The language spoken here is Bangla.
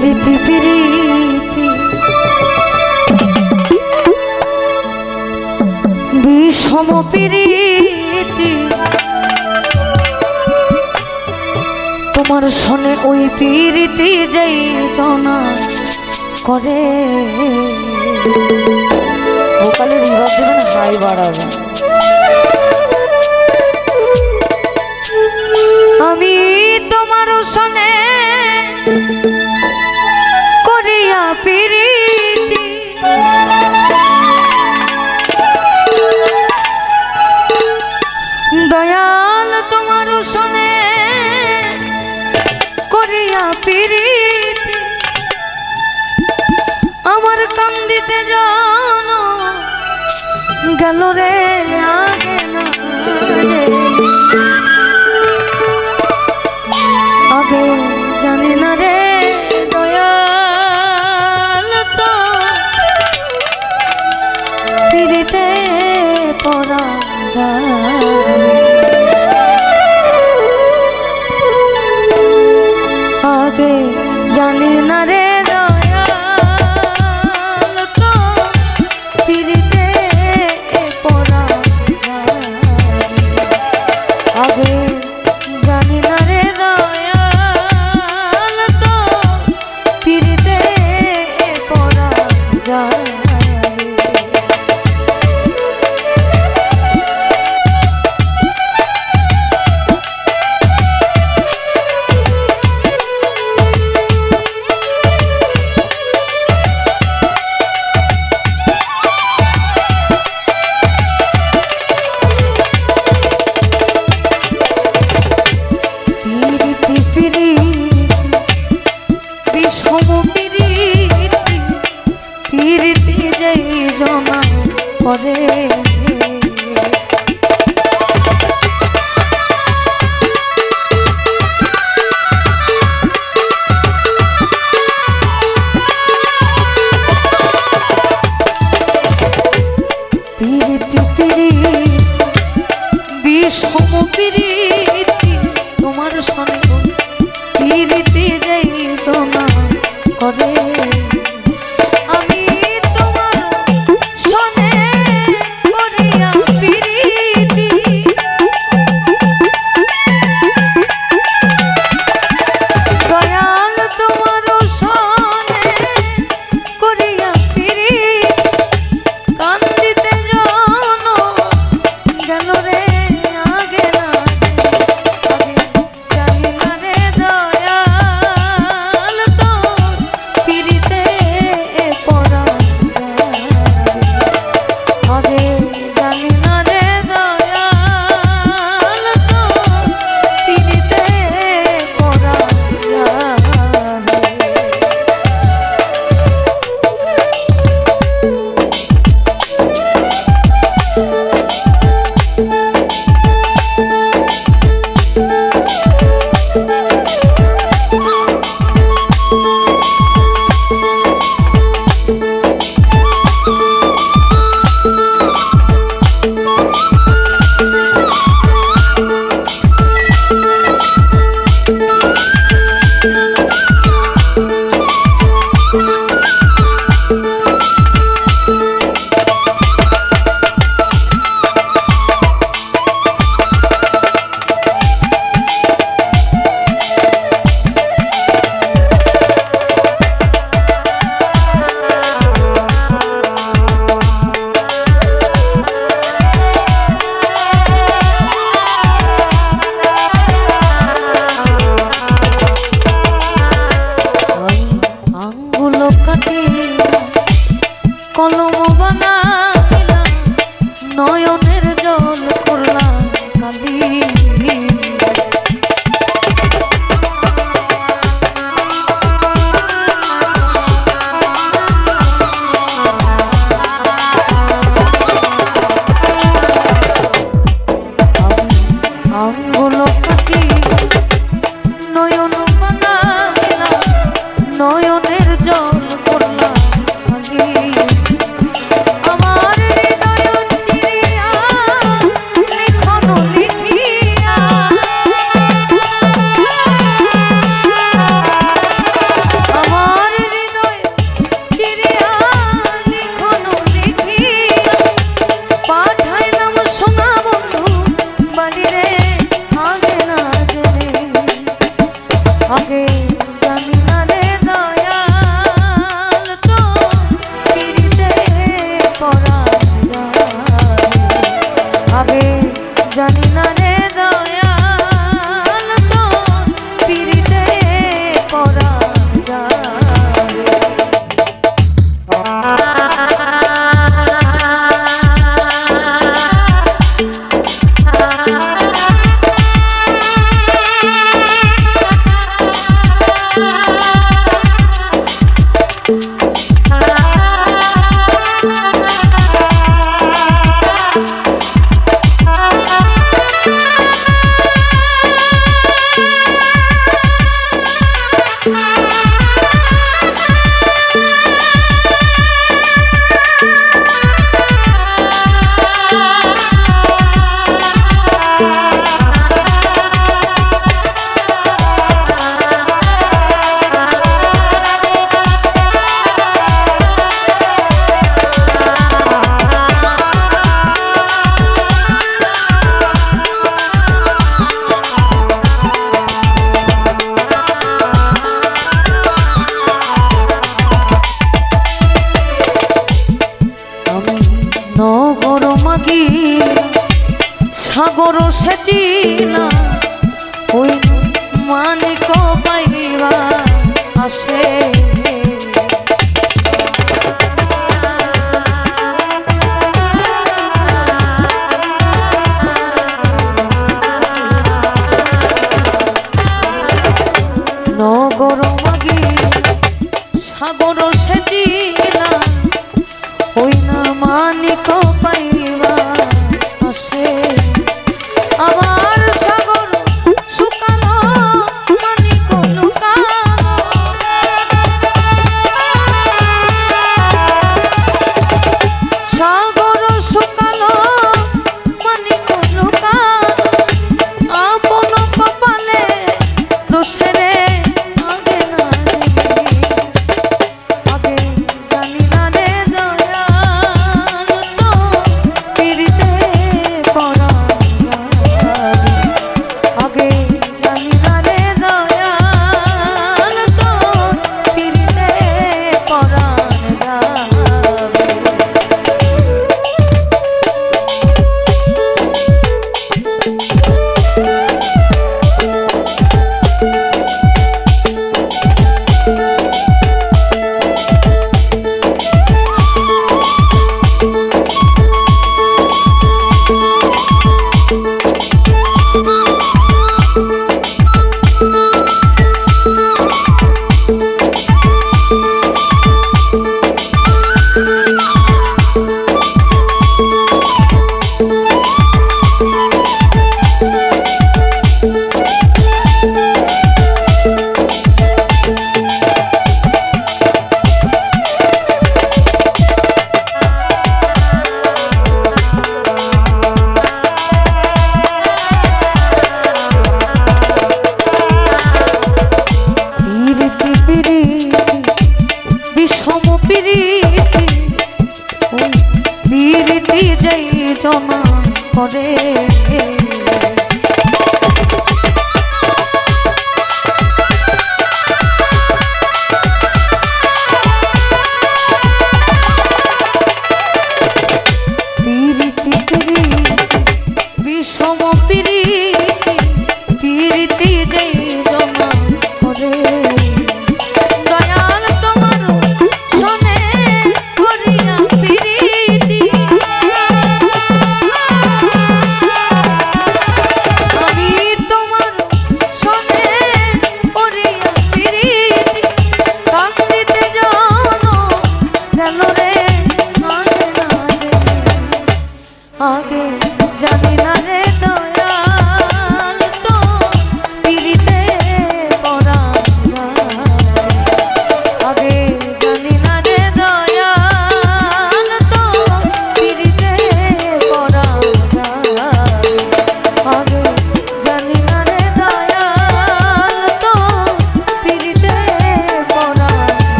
প্রীতি প্রীতি। বিষম প্রীতি। তোমার শোনে ওই প্রীতি যেই জনা করে। ভোকালের বিভাগ দেবেন হাই বাড়াবেন দয়াল তোমার শোনে করিয়া পিরি আমার কান্দিতে জান গেল রে আগে না সাগর সেচি না ওই মানিক পাইবা আসে প্রীতি প্রীতি যেই জমা করে